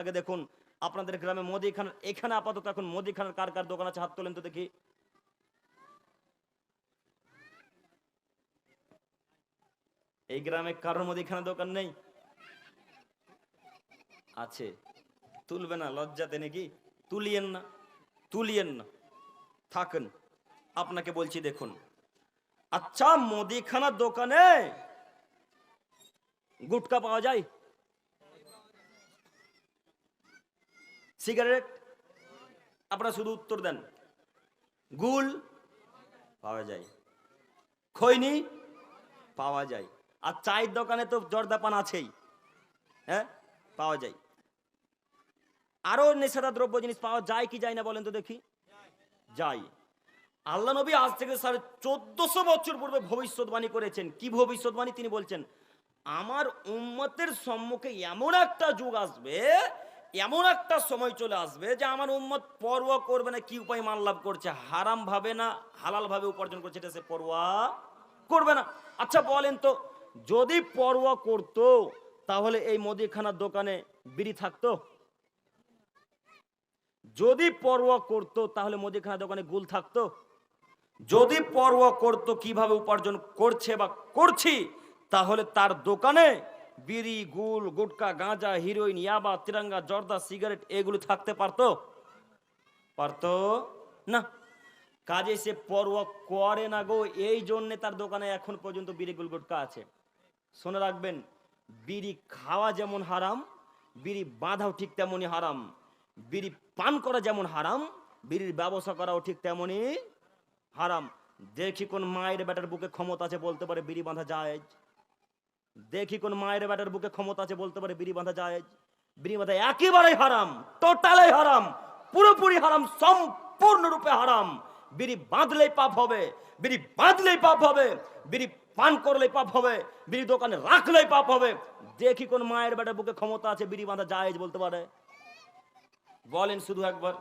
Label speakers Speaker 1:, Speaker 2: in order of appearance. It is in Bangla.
Speaker 1: আগে দেখুন, আপনাদের গ্রামে মুদিখানার এখানে আপাতত এখন মুদিখানার কার কার দোকান আছে, হাত তোলেন তো দেখি। এই গ্রামে কারোর মুদিখানা দোকান নেই? আছে। তুলবে না, লজ্জাতে নাকি? তুলিয়েন না তুলিয়েন না। থাকেন, আপনাকে বলছি দেখুন। আচ্ছা মুদিখানার দোকানে গুটকা পাওয়া যায়? সিগারেট, আপনারা শুধু উত্তর দেন। গুল, পাওয়া যায়। খৈনি, পাওয়া যায়। আর চায়ের দোকানে তো জর্দাপান আছেই। হ্যাঁ পাওয়া যায়। আরও নেশাদার দ্রব্য জিনিস পাওয়া যায় কি যায় না বলেন তো দেখি। যায়। আল্লাহ নবী আজ থেকে সাড়ে চোদ্দশো বছর পূর্বে ভবিষ্যৎবাণী করেছেন। কি ভবিষ্যৎবাণী? তিনি বলছেন, আমার উম্মতের সম্মুখে এমন একটা যুগ আসবে এমন একটা সময় চলে আসবে যে আমার উম্মত পরোয়া করবে না, কি উপায় মান লাভ করছে? হারাম ভাবে না, হালাল ভাবে উপার্জন করছে এটা সে পরোয়া করবে না। আচ্ছা বলেন তো, যদি পরোয়া করতো, তাহলে এই মুদিখানার দোকানে বিড়ি থাকতো? যদি পরোয়া করতো, তাহলে মুদিখানা দোকানে গুল থাকতো? যদি পরোয়া করতো, কীভাবে উপার্জন করছে বা করছি, তাহলে তার দোকানে বিড়ি, গুল, গুটকা, গাঁজা, হিরোইন, ইয়াবা, তিরঙ্গা, জর্দা, সিগারেট, এগুলো থাকতে পারতো? পারতো? না। কাজে সে পরোয়া করে না গো, এই জন্যে তার দোকানে এখন পর্যন্ত বিড়ি, গুল, গুটকা আছে। শুনে রাখবেন, বিড়ি খাওয়া যেমন হারাম, বিড়ি বাঁধাও ঠিক তেমনই হারাম, বিড়ি পান করা যেমন হারাম, বিড়ির ব্যবসা করাও ঠিক তেমনই হারাম। দেখি কোন মায়ের বেটার বুকে ক্ষমতা আছে বলতে পারে বিড়ি বাঁধা যায়। দেখি কোন মায়ের বেটার বুকে ক্ষমতা আছে, বলতে পারে বিড়ি বাঁধা যায়, বিড়ি বাঁধা একেবারেই হারাম টোটালাই হারাম, পুরোপুরি হারাম, সম্পূর্ণরূপে হারাম। বিড়ি বাঁধলেই পাপ হবে, বিড়ি বাঁধলেই পাপ হবে, বিড়ি পান করলেই পাপ হবে, বিড়ি দোকানে রাখলেই পাপ হবে। দেখি কোন মায়ের বেটার বুকে ক্ষমতা আছে, বিড়ি বাঁধা যায় বলতে পারে। বলেন শুধু একবার।